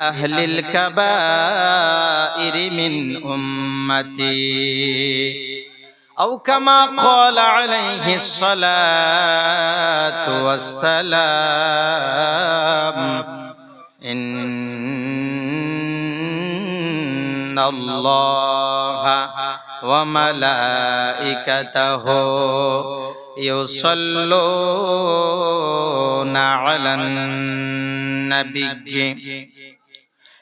أهل الكبائر من أمتي. أو كما قال عليه الصلاة والسلام إن الله وملائكته يصلون على النبي.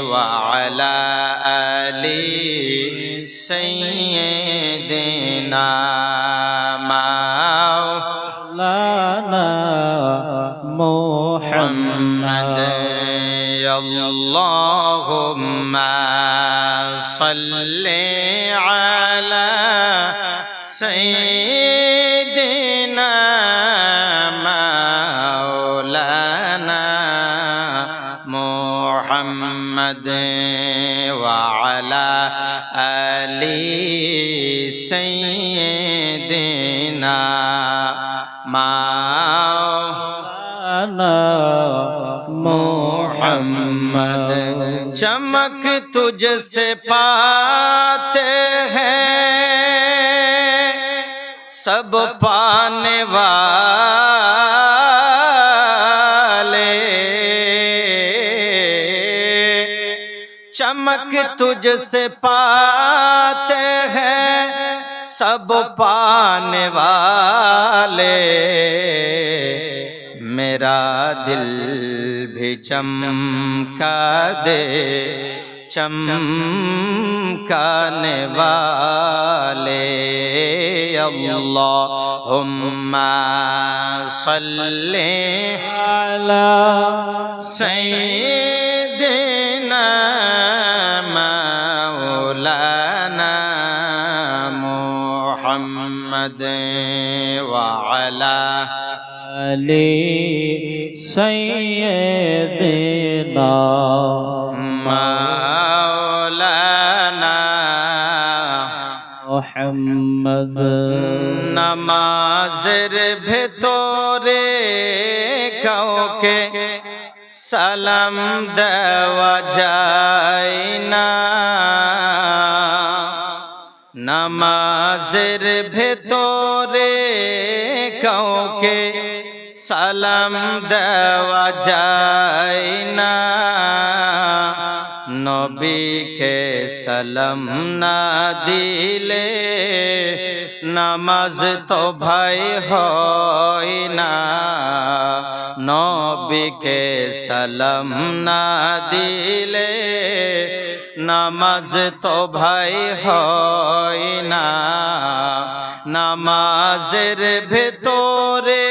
وعلى آل سيدنا مولانا محمد. اللهم صل على अली सैदना माना मोहम्मद चमक तुझसे पाते हैं सब पाने वाले तुझसे पाते हैं सब पाने वाले। मेरा दिल भी चमका दे चमकाने वाले। अल्लाहुम्मा सल्ले अला सैयदना مولانا محمد وعلى آل سيدنا مولانا محمد. نمازر بطور كوكي سلام دوا جاينا নামাজের ভেতরে কাউকে সালাম দেওয়া যায় না। নবীকে সালাম না দিলে নামাজ তো ভাই হয় না। নবীকে সালাম না দিলে নামাজ তো ভাই হয় না। নামাজের ভেতরে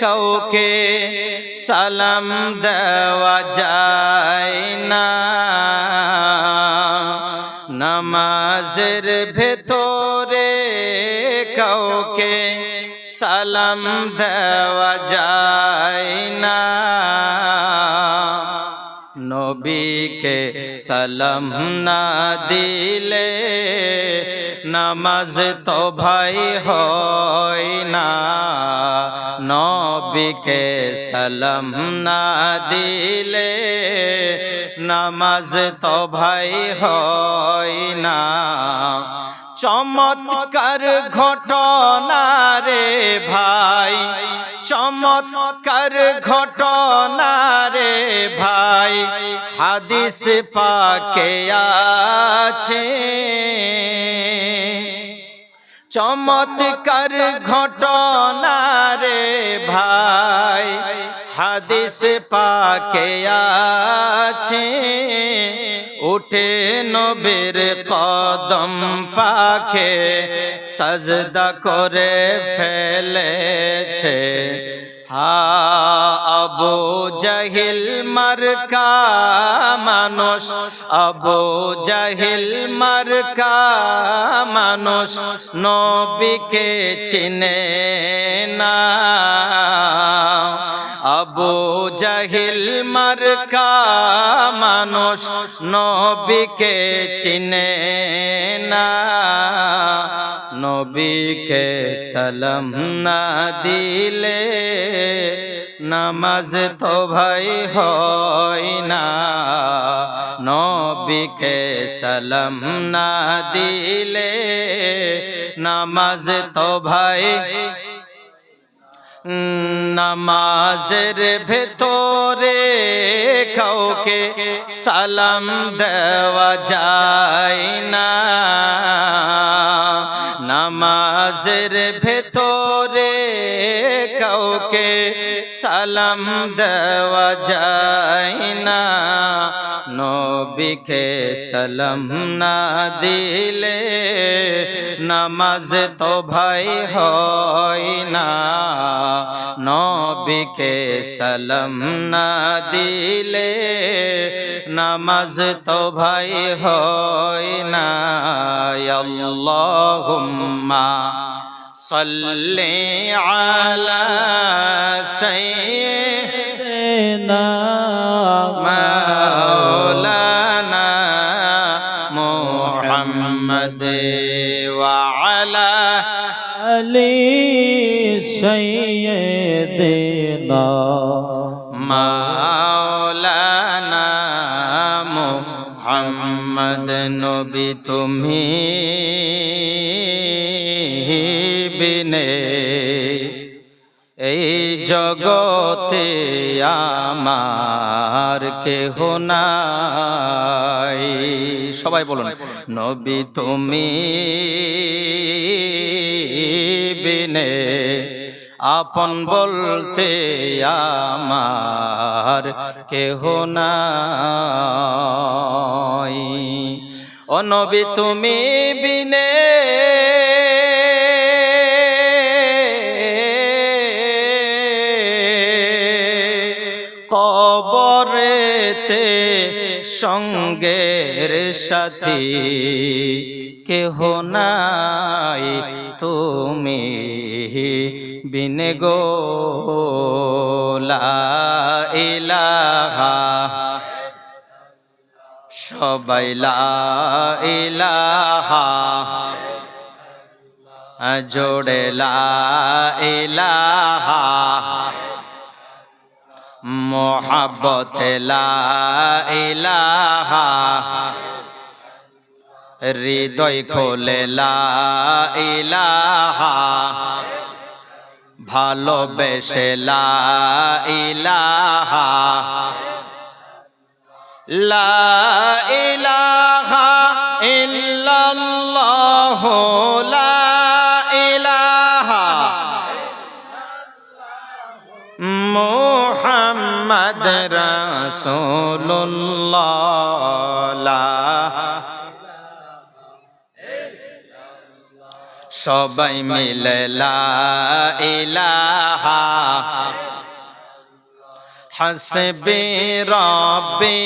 কাউকে সালাম দেওয়া যায় না। নামাজের ভেতরে কাউকে সালাম দেওয়া যায় না। নবীকে সালাম না দিলে নামাজ তো ভাই হয় না। নবীকে সালাম না দিলে নামাজ তো ভাই হয় না। চমৎকার ঘটনা রে ভাই, চমৎকার ঘটনা রে ভাই, হাদিস পাকে আছে। চমৎকার ঘটনা রে ভাই। হাদিস পাকে আছে, উঠে নবীর কদম পাখে সজদা করে ফেলেছে। হা আবু জাহিল মার্কা মানুষ, আবু জাহিল মার্কা মানুষ, নবীকে চিনে না। জাহিল মার্কা মানুষ নবীকে চিনে না। নবীকে সালাম না দিলে নামাজ তো ভাই হয় না। নবীকে সালাম না দিলে নামাজ তো ভাই নামাজের ভেতরে কাউকে সালাম দেওয়া যায় না। নামাজের ভেতরে সালাম দেওয়া যায় না। নবীকে সালাম না দিলে নামাজ তো ভাই হয় না। নবীকে সালাম না দিলে নামাজ তো ভাই হয় না। আল্লাহুম্মা صل على سيدنا مولانا محمد وعلى آل سيدنا مولانا محمد نبي تمہیں জগতে আমার কেহ নাই। সবাই বলুন, নবী তুমি বিনে আপন বলতে আমার কেহ নাই। ও নবী তুমি বিনে সঙ্গের সাথী কেহ নাই তুমি বিনে গো ইলাহা। সবাই ইলাহা। জোড়ে ইলাহা। মোহাব্বত লা ইলাহা হৃদয় খোলে ইলাহা ভালোবেসে ইলাহা লা রাসূলুল্লাহ সবাই মিলে লা ইলাহা হাসবি রব্বি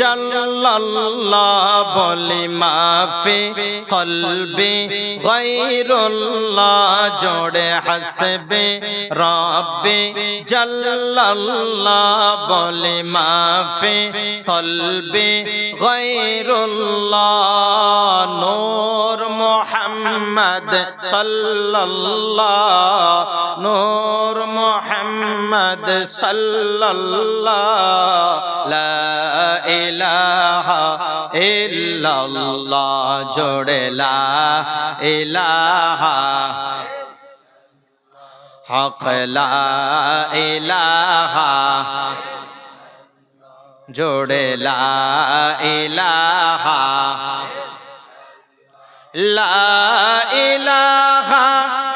জাল্লাল্লাহ বলি মাফি কলবি গায়রুল্লাহ জোড়ে হাসবি রব্বি জাল্লাল্লাহ বলি মাফি কলবি গায়রুল্লাহ নূর মুহাম্মদ সাল্লাল্লাহ নূর মুহাম্মদ সাল্লাল্লাহ ইল্লাল্লাহ লা ইলাহা। হক লা ইলাহা। লা ইলাহা। লা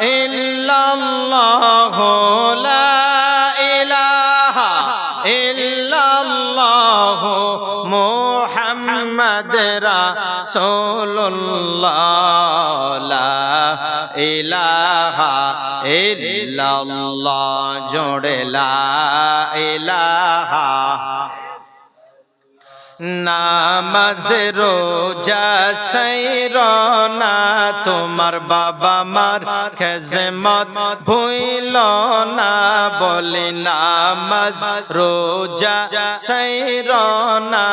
ইল্লাল্লাহ লা রাসূলুল্লাহ লা ইলাহা ইল্লাল্লাহ জোড়ে লা ইলাহা নামাজ রোজা সৈরনা তোমার বাবা মার খেজমত ভুইল না, বলি নামাজ রোজা সৈরনা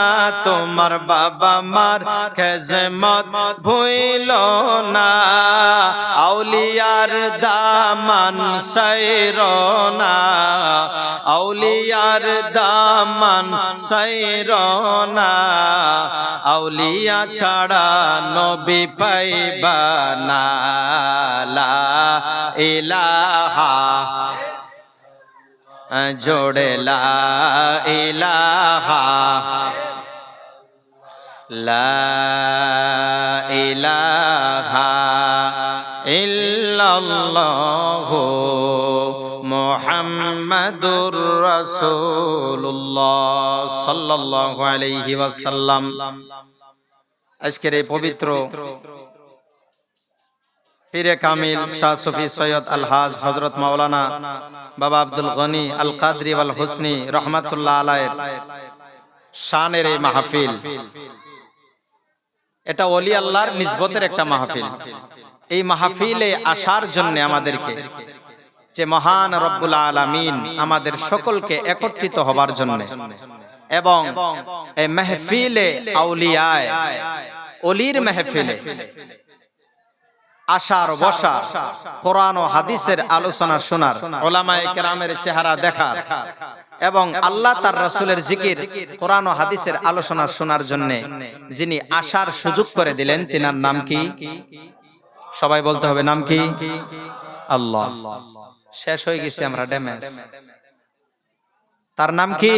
তোমার বাবা মার খেজমত ভুইল না। আউলিয়ার দামান সৈরনা আউলিয়ার দামান সৈরনা আউলিয়া ছাড়া নবী পাইবা না। লা ইলাহা জোড়ে লা ইলাহা। লা ইলাহা। ইল্লাল্লাহু মুহাম্মাদুর রাসূলুল্লাহ সাল্লাল্লাহু আলাইহি ওয়াসাল্লাম। আজকের এই পবিত্র পীরে কামিল শাহ সুফি সৈয়দ আলহাজ হজরত মাওলানা বাবা আব্দুল গনি আল কাদরি আল হুসনি রহমাতুল্লাহ আলায়ের শানের এই মাহফিল। এটা অলি আল্লাহর নিসবতের একটা মাহফিল। এই মাহফিলে আসার জন্য আমাদেরকে, যে মহান রব্বুল আলামিন আমাদের সকলকে একত্রিত হবার জন্য এবং এই মেহফিলে আউলিয়ায়, অলির মেহফিলে আসার বসা কোরআন ও হাদিসের আলোচনা শোনার ওলামায়ে কেরামের চেহারা দেখার এবং আল্লাহ তার রাসূলের জিকির কোরআন ও হাদিসের আলোচনা শোনার জন্য যিনি আসার সুযোগ করে দিলেন, তিনার নাম কি? সবাই বলতে হবে নাম কি? আল্লাহ। শেষ হয়ে গেছে আমরা ড্যামেজ। তার নাম কি?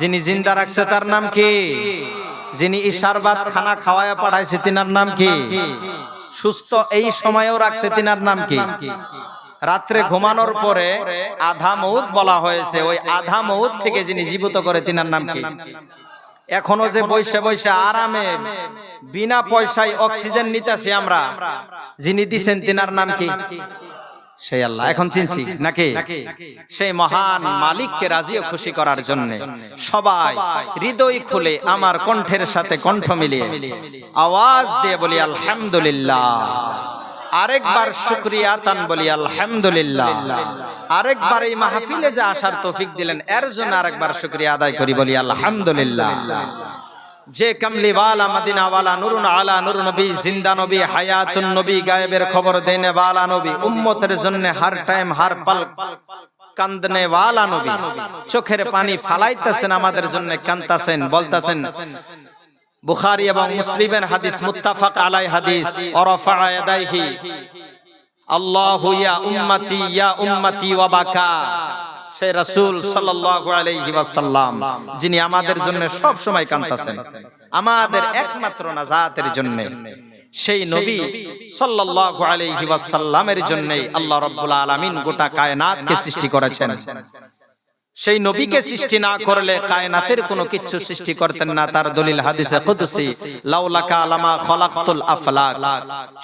যিনি জিন্দা রাখছে তার নাম কি? যিনি ইশারবাদ খানা খাওয়ায় পাঠাইছে তিনার নাম কি? সুস্থ এই সময়েও রাখছে তিনার নাম কি? রাত্রে ঘুমানোর পরে আধা মৌত বলা হয়েছে ওই আধা মৌত থেকে যিনি জীবিত করে তিনার নাম কি? এখনও যে বৈশে বৈশে আরামে বিনা পয়সায় অক্সিজেন নিতেছি আমরা। যিনি দিছেন তিনার নাম কি? সেই আল্লাহ। এখন চিনছি নাকি? সেই মহান মালিককে রাজি ও খুশি করার জন্য। সবাই হৃদয় খুলে আমার কণ্ঠের সাথে কণ্ঠ মিলিয়ে আওয়াজ দিয়ে বলি আলহামদুলিল্লাহ। আরেকবার শুক্রিয়া তান বলি আলহামদুলিল্লাহ। আরেকবার এই মাহফিলে যে আসার তৌফিক দিলেন এর জন্য আরেকবার শুক্রিয়া আদায় করি বলি আলহামদুলিল্লাহ। যে কামলিওয়ালা মদিনাওয়ালা নুরুন আলা নুর নবী জিন্দা নবী হায়াতুন নবী গায়েবের খবর দেনে ওয়ালা নবী উম্মতের জন্য হার টাইম হার পাল কান্দনে ওয়ালা নবী। চোখের পানি ফালাইতেছেন আমাদের জন্য কান্তাছেন বলতাছেন। বুখারী এবং মুসলিমের হাদিস মুত্তাফাক আলাই হাদিস ওরফা ইয়াদাইহি আল্লাহু ইয়া উম্মতি ইয়া উম্মতি ওয়া বাকা। সেই রাসূল সাল্লাল্লাহু আলাইহি ওয়াসাল্লাম যিনি আমাদের জন্য সব সময় কাঁদতেছেন আমাদের একমাত্র নাজাতের জন্য। সেই নবী সাল্লাল্লাহু আলাইহি ওয়াসাল্লামের জন্যই আল্লাহ রাব্বুল আলামিন গোটা কায়নাতকে সৃষ্টি করেছেন। সেই নবীকে সৃষ্টি না করলে কায়নাতের কোনো কিছু সৃষ্টি করতেন না তার দলিল হাদিসে কুদসি লাউলাকা লামা খলাকতুল আফলাক।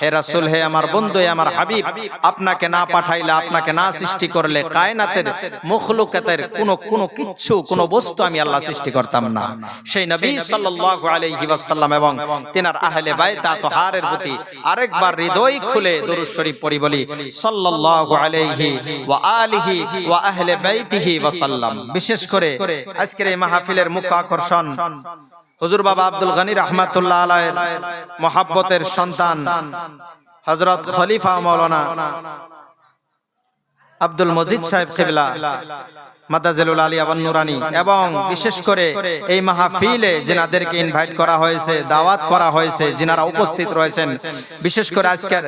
হে রাসূল হে আমার বন্ধু হে আমার হাবিব আপনাকে না পাঠাইলে আপনাকে না সৃষ্টি করলে কায়নাতের মখলুকাতের কোনো কোনো কিচ্ছু কোনো বস্তু আমি আল্লাহ সৃষ্টি করতাম না। সেই নবী সাল্লাল্লাহু আলাইহি ওয়াসাল্লাম এবং তিনার আহলে বাইত তাহারের প্রতি আরেকবার হৃদয় খুলে দরুদ শরীফ পড়ি বলি সাল্লাল্লাহু আলাইহি ওয়া আলিহি ওয়া আহলে বাইতিহি ওয়াসাল্লাম বিশেষ করে আজকের এই মাহফিলের মুখ্য আকর্ষণ হুজুর বাবা আব্দুল গনি রহমাতুল্লাহ আলাইহির মহাব্বতের সন্তান হযরত খলিফা মাওলানা আব্দুল মজিদ সাহেব কেবলা। মাদাজেলুল আলী আবান নুরানি এবং বিশেষ করে এই মাহফিলে যেনাদেরকে ইনভাইট করা হয়েছে, দাওয়াত করা হয়েছে যিনারা উপস্থিত রয়েছেন। বিশেষ করে আজকের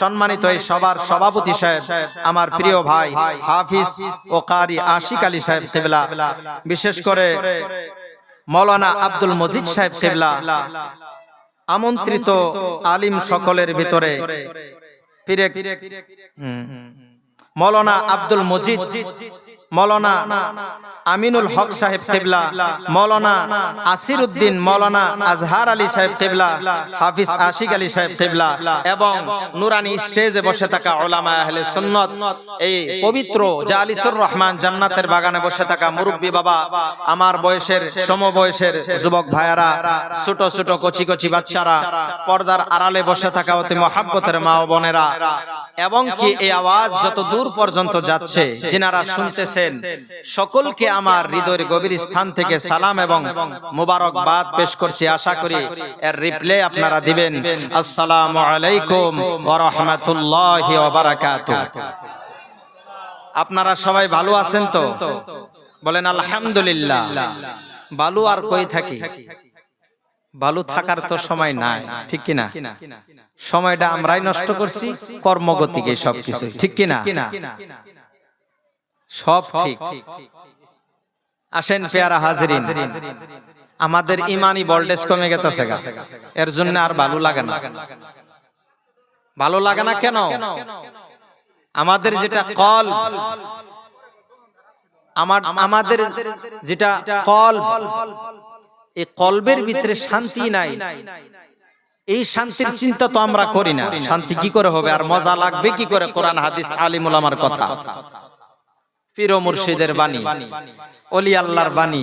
সম্মানিত এই সবার সভাপতি সাহেব, আমার প্রিয় ভাই হাফিজ ও কারি আশিক আলী সাহেব কেবলা, বিশেষ করে মৌলানা আব্দুল মজিদ সাহেব কেবলা, আমন্ত্রিত আলিম সকলের ভিতরে মৌলানা আব্দুল মজিদ মৌলানা আমিনুল হক সাহেব কেবলা মৌলানা আসির উদ্দিন মৌলানা আজহার আলী সাহেব কেবলা হাফিজ আশিক আলী সাহেব কেবলা এবং নুরানি স্টেজে বসে থাকা ওলামা আহলে সুন্নত এই পবিত্র জালিসুর রহমান জান্নাতের বাগানে বসে থাকা মুরব্বী বাবা আমার বয়সের সমবয়সের যুবক ভাইয়ারা ছোট ছোট কচি কচি বাচ্চারা পর্দার আড়ালে বসে থাকা অতি মহাব্বতের মা ও বোনেরা। এবং কি এই আওয়াজ যত দূর পর্যন্ত যাচ্ছে যিনারা শুনতেছেন সকলকে আমার হৃদয়ের গভীর স্থান থেকে সালাম এবং মুবারকবাদ পেশ করছি। আশা করি এর রিপ্লে আপনারা দিবেন। আসসালামু আলাইকুম ওয়া রাহমাতুল্লাহি ওয়া আপনারা সবাই ভালো আছেন তো? বলেন, আলহামদুলিল্লাহ। ভালো আর কই থাকি? ভালো থাকার তো সময় নাই, ঠিক কিনা? সময়টা আমরাই নষ্ট করছি, কর্মগতিকে সবকিছু, ঠিক কিনা? সব ঠিক। আসেন পেয়ারা হাজরিন। আমাদের ইমানি ভোল্টেজ কমে গেছে এর জন্য আর ভালো লাগে না। ভালো লাগে না। কেন? আমাদের যেটা কল আমার আমাদের যেটা কল এই কলবের ভিতরে শান্তি নাই। এই শান্তির চিন্তা তো আমরা করি না। শান্তি কি করে হবে? আর মজা লাগবে কি করে? কোরআন হাদিস আলিমুল আমার কথা। পীর মুর্শিদের বাণী। অলি আল্লাহর বাণী।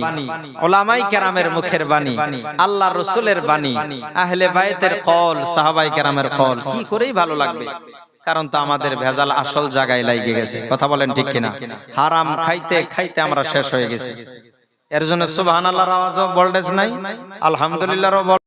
ওলামাই কেরামের মুখের বাণী। আল্লাহ রসুলের বাণী। আহলে বাইতের কল সাহাবাই কেরামের কল। কি করেই ভালো লাগবে? কারণ তো আমাদের ভেজাল আসল জায়গায় লাগে গেছে। কথা বলেন ঠিক কিনা? হারাম খাইতে খাইতে আমরা শেষ হয়ে গেছি। এর জন্য সুবহানাল্লাহর আওয়াজও ভোল্টেজ নাই। আলহামদুলিল্লাহরও